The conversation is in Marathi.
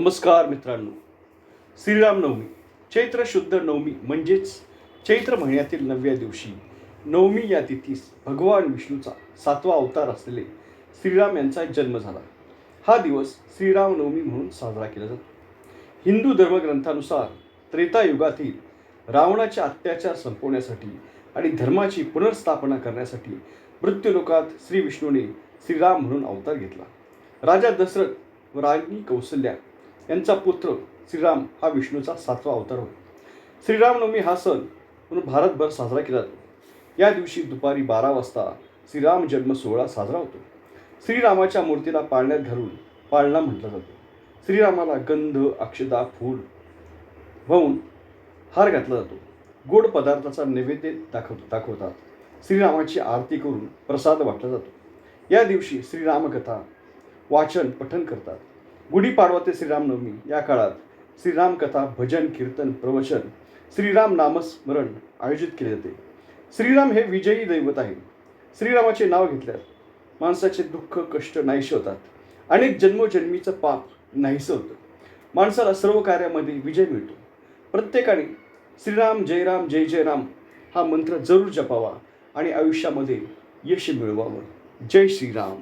नमस्कार मित्रांनो. श्रीरामनवमी चैत्र शुद्ध नवमी म्हणजेच चैत्र महिन्यातील नवव्या दिवशी नवमी या तिथीस भगवान विष्णूचा सातवा अवतार असलेले श्रीराम यांचा जन्म झाला. हा दिवस श्रीरामनवमी म्हणून साजरा केला जातो. हिंदू धर्मग्रंथानुसार त्रेतायुगातील रावणाचे अत्याचार संपवण्यासाठी आणि धर्माची पुनर्स्थापना करण्यासाठी मृत्यूलोकात श्री विष्णूने श्रीराम म्हणून अवतार घेतला. राजा दशरथ व राणी कौशल्या यांचा पुत्र श्रीराम हा विष्णूचा सातवा अवतार होय श्रीरामनवमी हा सण म्हणून भारतभर साजरा केला जातो. या दिवशी दुपारी बारा वाजता श्रीराम जन्म सोहळा साजरा होतो. श्रीरामाच्या मूर्तीला पाळण्यात घालून पाळणा म्हटलं जातो. श्रीरामाला गंध अक्षदा फूल वाहून हार घातला जातो. गोड पदार्थाचा नैवेद्य दाखव दाखवतात. श्रीरामाची आरती करून प्रसाद वाटला जातो. या दिवशी श्रीरामकथा वाचन पठन करतात. गुढीपाडवा ते श्रीरामनवमी या काळात श्रीरामकथा भजन कीर्तन प्रवचन श्रीराम नामस्मरण आयोजित केले जाते श्रीराम हे विजयी दैवत आहे श्रीरामाचे नाव घेतल्यास माणसाचे दुःख कष्ट नाहीसे होतात अनेक जन्मोजन्मीचं पाप नाहीसं होतं. माणसाला सर्व कार्यामध्ये विजय मिळतो. प्रत्येकाने श्रीराम जय राम जय जय राम हा मंत्र जरूर जपावा आणि आयुष्यामध्ये यश मिळवावं. जय श्रीराम.